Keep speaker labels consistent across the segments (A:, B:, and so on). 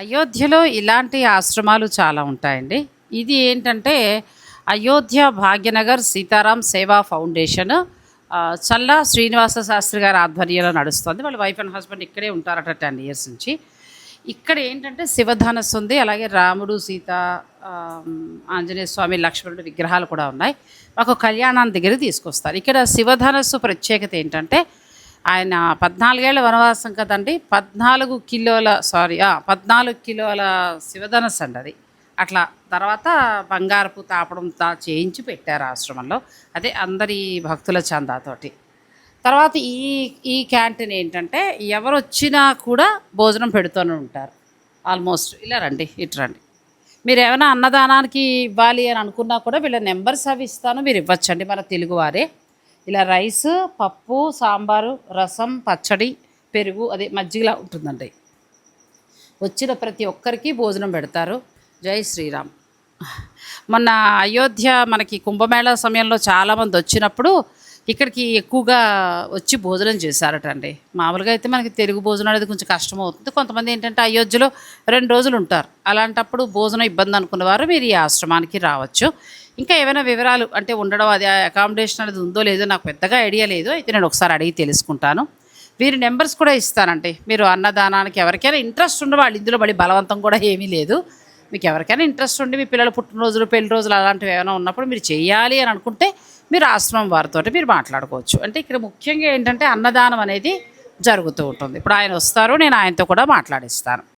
A: అయోధ్యలో ఇలాంటి ఆశ్రమాలు చాలా ఉంటాయండి. ఇది ఏంటంటే అయోధ్య భాగ్యనగర్ సీతారాం సేవా ఫౌండేషన్ చల్లా శ్రీనివాస శాస్త్రి గారి ఆధ్వర్యంలో నడుస్తుంది. వాళ్ళ వైఫ్ అండ్ హస్బెండ్ ఇక్కడే ఉంటారట టెన్ ఇయర్స్ నుంచి. ఇక్కడ ఏంటంటే శివధనస్సు ఉంది అలాగే రాముడు సీత ఆంజనేయ స్వామి లక్ష్మణుడు విగ్రహాలు కూడా ఉన్నాయి. మాకు కళ్యాణాన్ని దగ్గర తీసుకొస్తారు. ఇక్కడ శివధనస్సు ప్రత్యేకత ఏంటంటే ఆయన పద్నాలుగేళ్ళ వనవాసం కదండి. పద్నాలుగు కిలోల సారీ పద్నాలుగు కిలోల శివధనస్సు అండి అది. అట్లా తర్వాత బంగారపు తాపడం తా చేయించి పెట్టారు ఆశ్రమంలో. అదే అందరి భక్తుల చందాతోటి. తర్వాత ఈ ఈ క్యాంటీన్ ఏంటంటే ఎవరు వచ్చినా కూడా భోజనం పెడుతూనే ఉంటారు. ఆల్మోస్ట్ ఇలా రండి ఇటు రండి. మీరు ఏమైనా అన్నదానానికి ఇవ్వాలి అని అనుకున్నా కూడా వీళ్ళ నెంబర్స్ అవి ఇస్తాను మీరు ఇవ్వచ్చండి మన తెలుగువారే ఇలా రైస్ పప్పు సాంబారు రసం పచ్చడి పెరుగు అదే మజ్జిగలా ఉంటుందండి. వచ్చిన ప్రతి ఒక్కరికి భోజనం పెడతారు. జై శ్రీరామ్. మొన్న అయోధ్య మనకి కుంభమేళా సమయంలో చాలామంది వచ్చినప్పుడు ఇక్కడికి ఎక్కువగా వచ్చి భోజనం చేశారట అండి మామూలుగా అయితే మనకి తెలుగు భోజనం అనేది కొంచెం కష్టం అవుతుంది కొంతమంది ఏంటంటే అయోధ్యలో రెండు రోజులు ఉంటారు. అలాంటప్పుడు భోజనం ఇబ్బంది అనుకున్నవారు మీరు ఈ ఆశ్రమానికి రావచ్చు. ఇంకా ఏమైనా వివరాలు అంటే ఉండడం అది అకామిడేషన్ అనేది ఉందో లేదో నాకు పెద్దగా ఐడియా లేదు. అయితే నేను ఒకసారి అడిగి తెలుసుకుంటాను. వీరి నెంబర్స్ కూడా ఇస్తానండి. మీరు అన్నదానానికి ఎవరికైనా ఇంట్రెస్ట్ ఉండి వాళ్ళు ఇందులో మళ్ళీ బలవంతం కూడా ఏమీ లేదు. మీకు ఎవరికైనా ఇంట్రెస్ట్ ఉండి మీ పిల్లల పుట్టినరోజులు పెళ్ళి రోజులు అలాంటివి ఏమైనా ఉన్నప్పుడు మీరు చేయాలి అని అనుకుంటే మీరు ఆశ్రమం వారితో మీరు మాట్లాడుకోవచ్చు. అంటే ఇక్కడ ముఖ్యంగా ఏంటంటే అన్నదానం అనేది జరుగుతూ ఉంటుంది. ఇప్పుడు ఆయన వస్తారు నేను ఆయనతో కూడా మాట్లాడిస్తాను.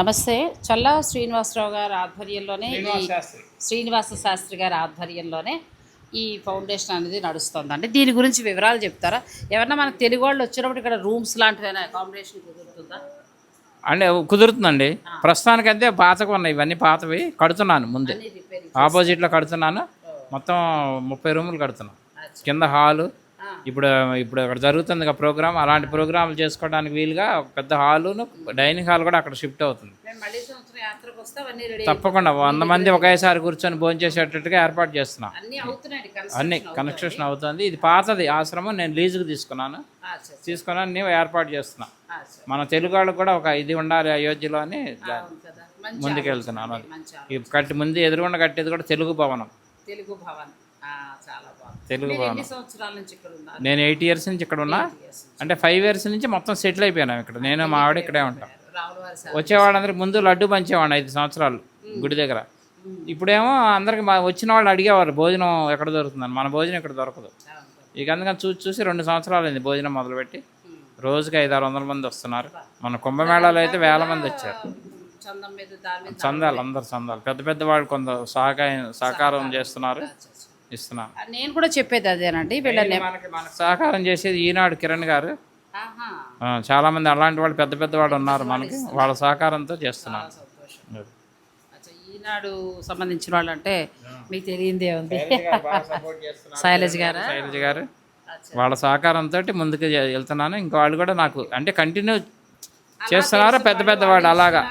A: నమస్తే. చల్లా శ్రీనివాసరావు గారి ఆధ్వర్యంలోనే ఈ శ్రీనివాస శాస్త్రి. గారి ఆధ్వర్యంలోనే ఈ ఫౌండేషన్ అనేది నడుస్తుందండి. దీని గురించి వివరాలు చెప్తారా? ఎవరన్నా మనకు తెలుగు వాళ్ళు వచ్చినప్పుడు ఇక్కడ రూమ్స్ లాంటివి అకామిడేషన్ కుదురుతుందా?
B: అంటే కుదురుతుందండి. ప్రస్తుతానికైతే పాతకు ఉన్నాయి. ఇవన్నీ పాతవి. కడుతున్నాను ముందే. ఆపోజిట్లో కడుతున్నాను. మొత్తం ముప్పై రూములు కడుతున్నాను. కింద హాలు ఇప్పుడు ఇప్పుడు అక్కడ జరుగుతుంది కదా ప్రోగ్రామ్ అలాంటి ప్రోగ్రాంలు చేసుకోవడానికి వీలుగా పెద్ద హాలును డైనింగ్ హాల్ కూడా అక్కడ షిఫ్ట్ అవుతుంది. తప్పకుండా వంద మంది ఒకేసారి కూర్చొని భోజనం చేసేటట్టుగా ఏర్పాటు చేస్తున్నాం.
A: అన్నీ
B: కన్స్ట్రక్షన్ అవుతుంది. ఇది పాతది ఆశ్రమం నేను లీజుకు తీసుకున్నాను. తీసుకున్నాను నేను ఏర్పాటు చేస్తున్నా. మన తెలుగు వాళ్ళకు కూడా ఒక ఇది ఉండాలి అయోధ్యలో అని
A: కదా. మంచి
B: ముందుకు వెళ్తున్నాను అది.
A: మంచి
B: ఈ కట్టి ముందు ఎదురుగుండ కట్టేది కూడా తెలుగు భవనం.
A: తెలుగు భవన్. ఆ, చాలా బాగుంది.
B: తెలుగు
A: సంవత్సరాల నుంచి ఇక్కడ ఉన్నారు
B: నేను ఎయిట్ ఇయర్స్ నుంచి ఇక్కడ ఉన్నా. అంటే ఫైవ్ ఇయర్స్ నుంచి మొత్తం సెటిల్ అయిపోయాను ఇక్కడ. నేను మా ఆవిడ ఇక్కడే ఉంటాం. వచ్చేవాళ్ళందరికి ముందు లడ్డు పంచేవాడిని ఐదు సంవత్సరాలు గుడి దగ్గర. ఇప్పుడేమో అందరికి మా వచ్చిన వాళ్ళు అడిగేవారు భోజనం ఎక్కడ దొరుకుతుందని? మన భోజనం ఇక్కడ దొరకదు. ఇక అందుకని చూసి చూసి రెండు సంవత్సరాలు అయింది భోజనం మొదలుపెట్టి. రోజుకి ఐదు ఆరు వందల మంది వస్తున్నారు. మన కుంభమేళాలో అయితే వేల మంది వచ్చారు. చందాలు అందరు చందాలు. పెద్ద పెద్ద వాళ్ళు కొంత సహకారం సహకారం చేస్తున్నారు. ఇస్తున్నారు
A: నేను కూడా చెప్పేది అదేనండి
B: మనకి మనకు సహకారం చేసేది ఈనాడు కిరణ్ గారు. చాలా మంది అలాంటి వాళ్ళు పెద్ద పెద్ద వాళ్ళు ఉన్నారు మనకి. వాళ్ళ సహకారంతో చేస్తున్నారు
A: ఈనాడు సంబంధించిన వాళ్ళు అంటే మీకు తెలియందే ఉంది. శైలజ్ గారా
B: శైలజ గారు? వాళ్ళ సహకారంతో ముందుకు వెళ్తున్నాను. ఇంకా వాళ్ళు కూడా నాకు అంటే కంటిన్యూ చేస్తున్నారు? పెద్ద పెద్ద వాళ్ళు అలాగా.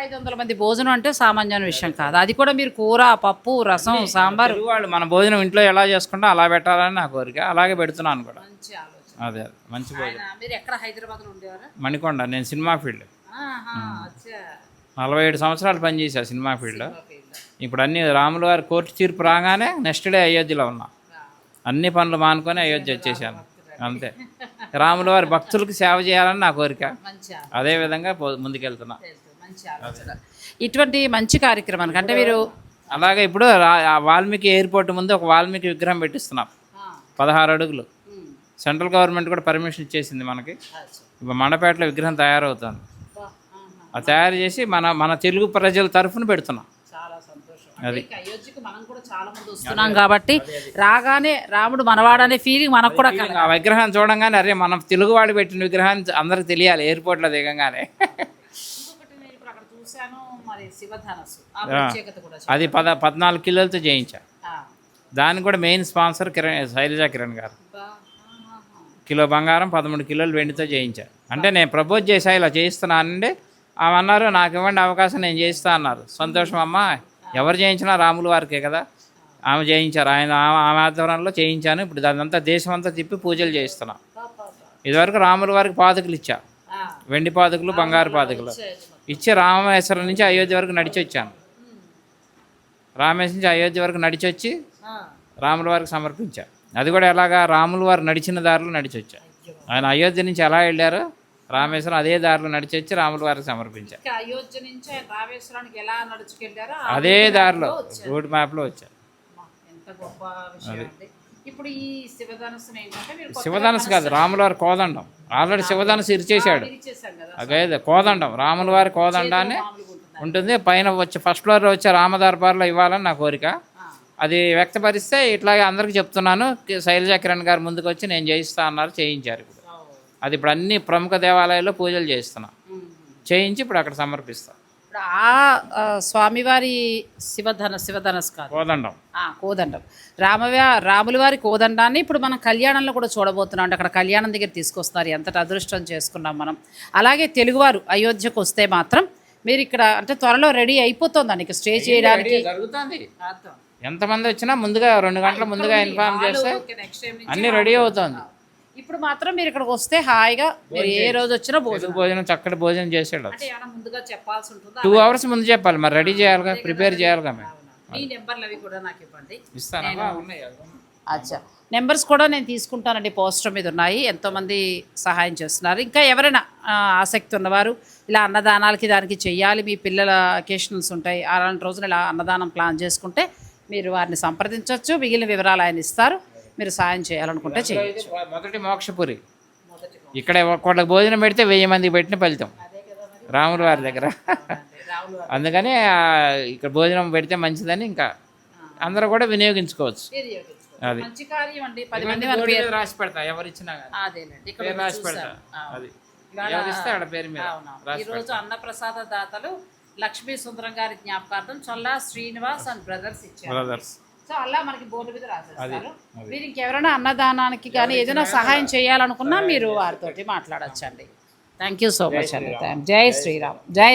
A: ఐదు వందల మంది భోజనం అంటే సామాన్యమైన విషయం కాదు. అది కూడా మీరు కూర పప్పు రసం సాంబార్.
B: వాళ్ళు మన భోజనం ఇంట్లో ఎలా చేసుకుంటా అలా పెట్టాలని నా కోరిక. అలాగే పెడుతున్నాను కూడా.
A: మంచి ఆలోచన.
B: అదే అదే. మంచి భోజనం.
A: ఆయన మీరు ఎక్కడ హైదరాబాద్లో ఉండేవారా?
B: మణికొండ. నేను సినిమా ఫీల్డ్. నలభై ఏడు సంవత్సరాలు పనిచేసా సినిమా ఫీల్డ్.
A: ఫీల్డ్.
B: ఇప్పుడు అన్ని రాముల వారి కోర్టు తీర్పు రాగానే నెక్స్ట్ డే అయోధ్యలో ఉన్నా. అన్ని పనులు మానుకొని అయోధ్య వచ్చేసాను అంతే. రాముల వారి భక్తులకు సేవ చేయాలని నా కోరిక.
A: మంచి ఆ-
B: అదే విధంగా పో- ముందుకెళ్తున్నా.
A: మంచి ఆలోచన. ఇటువంటి మంచి కార్యక్రమానికి అంటే మీరు
B: అలాగే ఇప్పుడు వాల్మీకి ఎయిర్పోర్ట్ ముందు ఒక వాల్మీకి విగ్రహం పెట్టిస్తున్నాం. పదహారు అడుగులు. సెంట్రల్ గవర్నమెంట్ కూడా పర్మిషన్ ఇచ్చేసింది మనకి. ఇప్పుడు మండపేటలో విగ్రహం తయారవుతుంది. అది తయారు చేసి మన మన తెలుగు ప్రజల తరఫున పెడుతున్నాం.
A: అయోధ్యకు మనం కూడా చాలా మంది వస్తున్నాం కాబట్టి రాగానే రాముడు మనవాడనే ఫీలింగ్ మనకు కూడా
B: ఆ విగ్రహం చూడంగానే అరే మనం తెలుగు వాడు పెట్టిన విగ్రహాన్ని అందరికి తెలియాలి ఎయిర్పోర్ట్లో దిగంగానే
A: ఇంకొకటి నేను ఇప్పుడు అక్కడ చూశాను మరి శివధనస్సు ఆ ప్రత్యేకత కూడా చెప్పండి.
B: అది పద పద్నాలుగు కిలోలతో చేయించా. దానికి కూడా మెయిన్ స్పాన్సర్ కిరణ్ శైలజా కిరణ్ గారు. కిలో బంగారం పదమూడు కిలోలు వెండితో చేయించా. అంటే నేను ప్రపోజ్ చేశా ఇలా చేయిస్తున్నానండి ఆమె అన్నారు నాకు ఇవ్వండి అవకాశం నేను చేయిస్తా అన్నారు. సంతోషం అమ్మ. ఎవరు చేయించినా రాములు వారికే కదా. ఆమె చేయించారు. ఆయన ఆమె- ఆధ్వర్యంలో చేయించాను. ఇప్పుడు దానంతా దేశం అంతా తిప్పి పూజలు చేయిస్తున్నా.
A: బా, బా, బా.
B: ఇదివరకు రాముల వారికి పాదుకలు ఇచ్చా వెండి పాదుకలు బంగారు పాదుకలు. ఇచ్చి రామేశ్వరం నుంచి అయోధ్య వరకు నడిచి వచ్చాను రామేశ్వరం నుంచి అయోధ్య వరకు నడిచి వచ్చి రాముల వారికి సమర్పించా అది కూడా ఎలాగా రాముల వారు నడిచిన దారిలో నడిచి వచ్చా ఆయన అయోధ్య నుంచి ఎలా వెళ్ళారో రామేశ్వరం అదే దారిలో నడిచి వచ్చి రాముల వారికి సమర్పించా.
A: ఇక అయోధ్య నుంచి రామేశ్వరానికి ఎలా నడుచుకెళ్ళారో
B: అదే దారిలో. రోడ్ మ్యాప్లో వచ్చా.
A: ఎంత గొప్ప విషయం ఇప్పుడు ఈ శివధనస్సుని ఏంటంటే మీరు
B: శివధనుసు కాదు రాముల వారి కోదండం. ఆల్రెడీ శివధనుసు ఇరిచేశాడు. అదే కోదండం. రాముల వారి కోదండాన్ని
A: ఉంటుంది.
B: పైన వచ్చి ఫస్ట్ ఫ్లోర్లో వచ్చే రామదర్బార్లో ఇవ్వాలని నా కోరిక. అది వ్యక్తపరిస్తే ఇట్లాగే అందరికీ చెప్తున్నాను. శైలజా కిరణ్ గారు ముందుకు వచ్చి నేను చేయిస్తా అన్నారు చేయించారు అది ఇప్పుడు అన్ని ప్రముఖ దేవాలయాల్లో పూజలు చేస్తున్నా
A: ఉమ్.
B: చేయించి ఇప్పుడు అక్కడ సమర్పిస్తా.
A: ఇప్పుడు ఆ స్వామివారి శివధన శివధనస్ కాదు.
B: కోదండం.
A: కోదండం. రామవ్యా రాముల వారి కోదండాన్ని ఇప్పుడు మనం కళ్యాణంలో కూడా చూడబోతున్నాం అంటే అక్కడ కళ్యాణం దగ్గర తీసుకొస్తున్నారు ఎంతటి అదృష్టం చేసుకున్నాం మనం. అలాగే తెలుగువారు అయోధ్యకు వస్తే మాత్రం మీరు ఇక్కడ అంటే త్వరలో రెడీ అయిపోతుందండి ఇక స్టే చేయడానికి
B: జరుగుతుంది. ఎంతమంది వచ్చినా ముందుగా రెండు గంటల ముందుగా ఇన్ఫార్మ్ చేస్తే అన్ని రెడీ అవుతుంది.
A: ఇప్పుడు మాత్రం మీరు ఇక్కడికి వస్తే హాయిగా మీరు ఏ రోజు వచ్చినా భోజనం.
B: భోజనం చక్కటి భోజనం
A: అంటే ఏమైనా ముందుగా చెప్పాల్సి ఉంటుందా?
B: టూ అవర్స్ ముందు చెప్పాలి మరి రెడీ చేయాలిగా ప్రిపేర్ చేయాలిగా మేము
A: మీ నెంబర్లు అవి కూడా నాకు ఇవ్వండి.
B: ఇస్తాను? ఉన్నాయి
A: అచ్చా. నెంబర్స్ కూడా నేను తీసుకుంటానండి పోస్టర్ మీద ఉన్నాయి. ఎంతోమంది సహాయం చేస్తున్నారు. ఇంకా ఎవరైనా ఆసక్తి ఉన్నవారు ఇలా అన్నదానాలకి దానికి చెయ్యాలి మీ పిల్లల అకేషనల్స్ ఉంటాయి అలాంటి రోజున ఇలా అన్నదానం ప్లాన్ చేసుకుంటే మీరు వారిని సంప్రదించవచ్చు మిగిలిన వివరాలు ఆయన ఇస్తారు. మీరు సాయం చేయాలనుకుంటే చేయండి
B: మొదటి మోక్షపురి. ఇక్కడ ఒకళ్ళకి భోజనం పెడితే వెయ్యి మందికి పెట్టిన ఫలితం. రాముల వారి దగ్గర. అందుకని ఇక్కడ భోజనం పెడితే మంచిదని ఇంకా అందరూ కూడా వినియోగించుకోవచ్చు. అది.
A: మంచి కార్యం అండి. పది
B: మంది రాసి పెడతా ఎవరు ఇచ్చినా కానీ
A: అదేనండి ఇక్కడ
B: పేరు రాసి పెడతా.
A: చూశాను.
B: అది.
A: ఇవాళ-
B: ఎవరు ఇస్తే ఆడ పేరు మీద
A: అవునవును.
B: రాసి
A: ఈరోజు అన్నప్రసాద దాతలు లక్ష్మీ సుందరం గారి జ్ఞాపకార్థం చొల్లా శ్రీనివాస్ అండ్ బ్రదర్స్ ఇచ్చారు.
B: బ్రదర్స్
A: సో అలా మనకి బోర్డు మీద రాసేస్తారు. మీరు ఇంకెవరైనా అన్నదానానికి కానీ ఏదైనా సహాయం చేయాలనుకున్నా మీరు వారితోటి మాట్లాడొచ్చండి. థ్యాంక్ యూ సో మచ్ అండి. జై శ్రీరామ్. జై